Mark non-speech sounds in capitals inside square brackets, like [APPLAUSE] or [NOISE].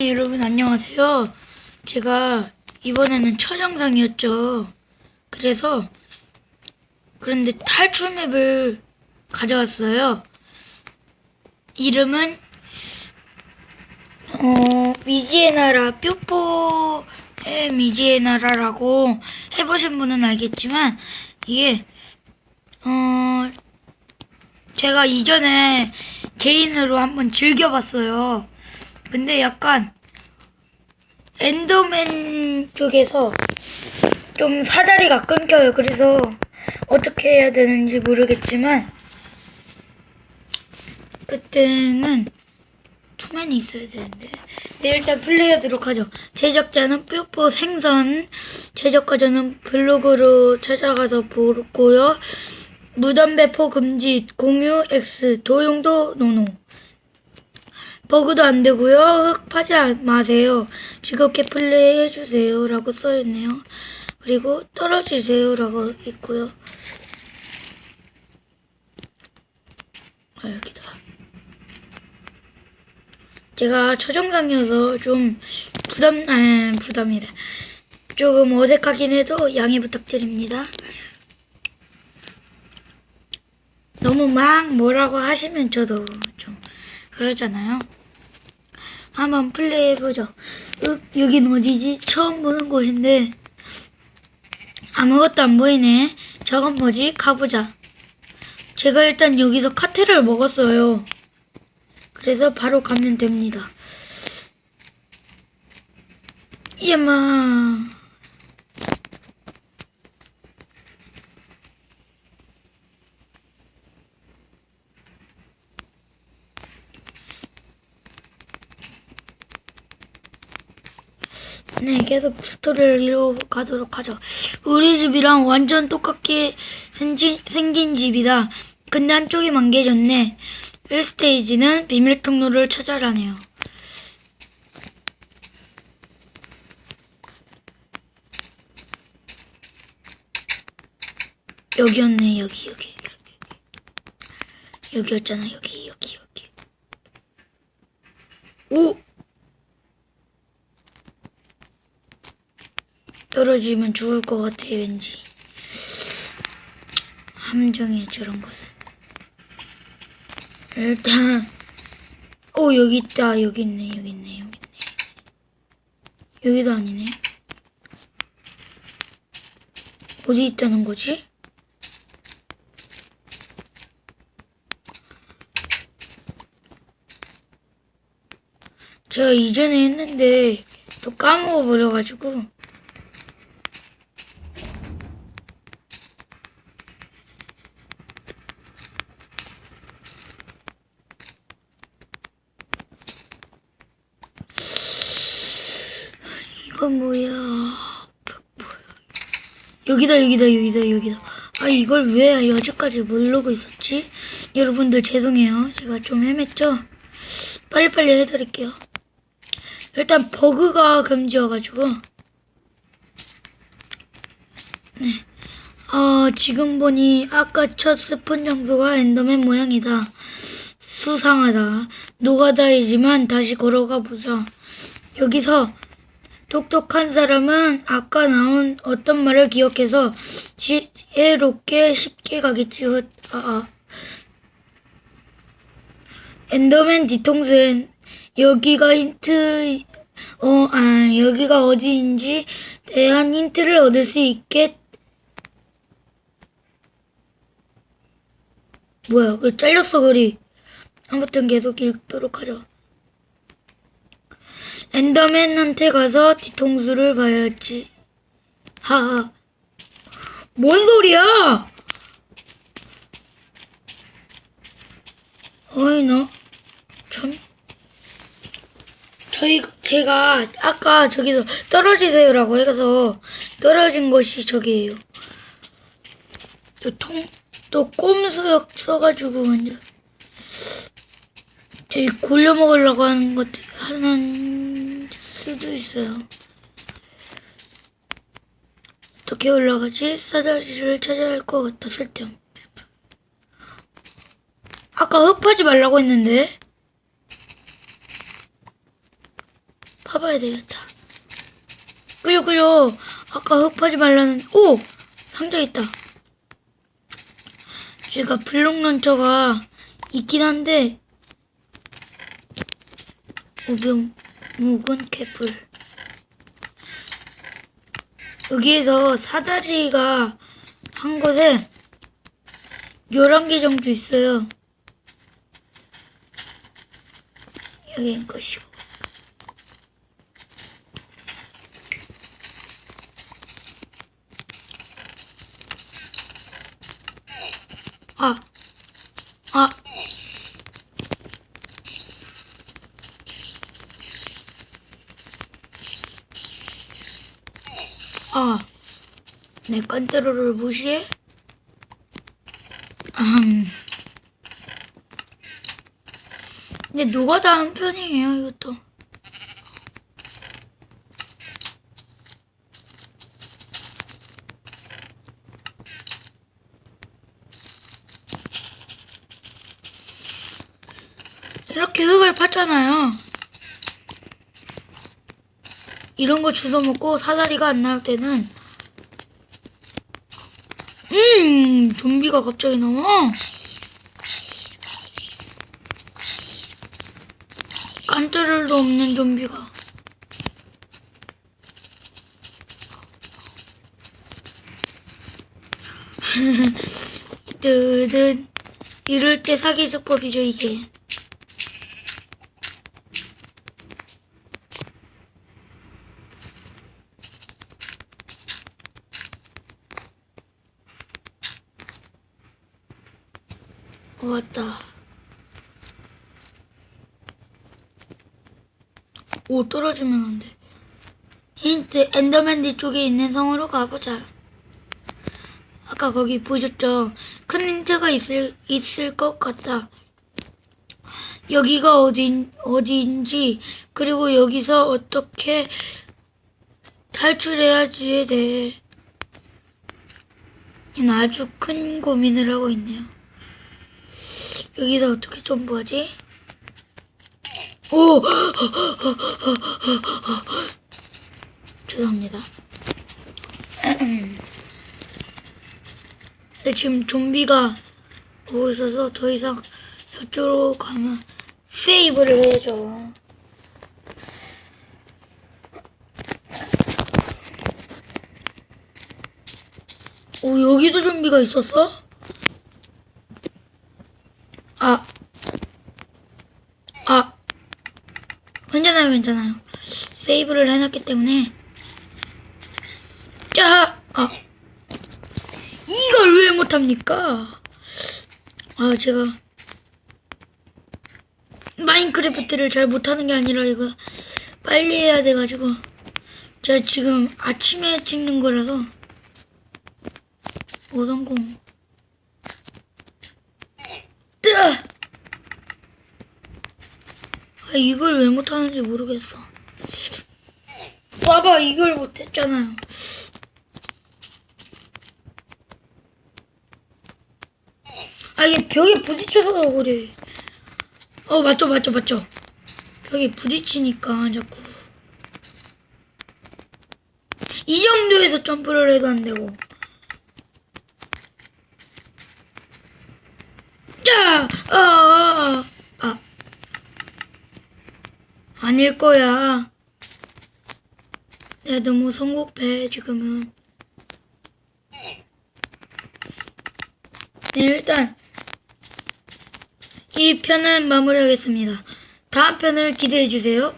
네, 여러분 안녕하세요. 제가 이번에는 첫 영상이었죠. 그래서 그런데 탈출 맵을 가져왔어요. 이름은 어 미지의 나라 뾰뽀의 미지의 나라라고 해보신 분은 알겠지만 이게 어 제가 이전에 개인으로 한번 즐겨봤어요. 근데 약간 엔더맨 쪽에서 좀 사다리가 끊겨요. 그래서 어떻게 해야 되는지 모르겠지만 그때는 투맨이 있어야 되는데 네 일단 플레이하도록 하죠. 제작자는 뾰뽀 생선 제작과자는 블로그로 찾아가서 보고요. 무단 배포 금지 공유 X 도용도 노노 버그도 안 되고요. 흑 파지 안- 마세요. 즐겁게 플레이해 주세요 라고 써 있네요. 그리고 떨어지세요 라고 있고요. 아 여기다. 제가 초정상이어서 좀 부담 아 부담이래. 조금 어색하긴 해도 양해 부탁드립니다. 너무 막 뭐라고 하시면 저도 좀 그러잖아요. 한번 플레이해보죠. 으, 여긴 어디지? 처음 보는 곳인데 아무것도 안 보이네. 저건 뭐지? 가보자. 제가 일단 여기서 카테를 먹었어요. 그래서 바로 가면 됩니다. 예마. 네, 계속 스토리를 이어가도록 하죠. 우리 집이랑 완전 똑같게 생긴, 생긴 집이다. 근데 한쪽이 망개졌네. 1스테이지는 비밀 통로를 찾아라네요. 여기였네, 여기, 여기, 여기. 여기였잖아, 여기, 여기, 여기. 오! 떨어지면 죽을 것 같아 왠지. 함정에 저런 것은. 일단 오 여기 있다. 여기 있네 여기 있네 여기 있네. 여기도 아니네. 어디 있다는 거지? 제가 이전에 했는데 또 까먹어 버려가지고 이건 뭐야? 여기다 여기다 여기다 여기다. 아 이걸 왜 여지까지 모르고 있었지? 여러분들 죄송해요. 제가 좀 헤맸죠? 빨리빨리 해드릴게요. 일단 버그가 금지여가지고 네. 어, 지금 보니 아까 첫 스폰 장소가 엔더맨 모양이다. 수상하다. 노가다이지만 다시 걸어가 보자. 여기서 똑똑한 사람은 아까 나온 어떤 말을 기억해서 지혜롭게 쉽게 가겠지. 헛, 아, 아. 엔더맨 뒤통수엔 여기가 힌트, 어, 아, 여기가 어디인지 대한 힌트를 얻을 수 있겠. 뭐야, 왜 잘렸어, 글이? 아무튼 계속 읽도록 하죠. 엔더맨한테 가서 뒤통수를 봐야지. 하하. 뭔 소리야? 어이, 너. 참. 저희, 제가 아까 저기서 떨어지세요라고 해서 떨어진 것이 저기예요. 또 통, 또 꼼수역 써가지고 완전. 저희 골려 먹으려고 하는 것, 하는 수도 있어요. 어떻게 올라가지? 사다리를 찾아야 할 것 같아, 쓸데없. 아까 흡하지 말라고 했는데. 파봐야 되겠다. 그려, 그려. 아까 흙 파지 말라는, 오! 상자 있다. 제가 블록 런처가 있긴 한데, 오병, 묵은 캐플. 여기에서 사다리가 한 곳에 11개 정도 있어요. 여기인 것이고. 아, 아. 아, 내 깐테로를 무시해? 음. 근데 누가 다한 편이에요, 이것도. 이렇게 흙을 팠잖아요. 이런 거 주워 먹고 사다리가 안 나올 때는 음 좀비가 갑자기 나와. 깐짜를도 없는 좀비가. [LAUGHS] 뜨든 이럴 때 사기 수법이죠 이게 어, 왔다. 오, 떨어지면 안 돼. 힌트, 엔더맨 뒤쪽에 있는 성으로 가보자. 아까 거기 보셨죠? 큰 힌트가 있을, 있을 것 같다. 여기가 어딘, 어디인지, 그리고 여기서 어떻게 탈출해야지에 대해 아주 큰 고민을 하고 있네요. 여기서 어떻게 점프하지? 오! 죄송합니다. 근데 지금 좀비가 오고 있어서 더 이상 저쪽으로 가면 세이브를 해야죠. 오, 여기도 좀비가 있었어? 아. 아. 괜찮아요, 괜찮아요. 세이브를 해놨기 때문에. 자! 아. 이걸 왜 못합니까? 아, 제가. 마인크래프트를 잘 못하는 게 아니라 이거 빨리 해야 돼가지고. 제가 지금 아침에 찍는 거라서. 오성공. 뜨아! 아, 이걸 왜 못하는지 모르겠어. 봐봐, 이걸 못했잖아요. 아, 이게 벽에 부딪혀서 그래. 어, 맞죠, 맞죠, 맞죠. 벽에 부딪히니까 자꾸. 이 정도에서 점프를 해도 안 되고. 야! 아, 아, 아, 아. 아닐 거야. 내가 너무 성공해, 지금은. 네, 일단, 이 편은 마무리하겠습니다. 다음 편을 기대해 주세요.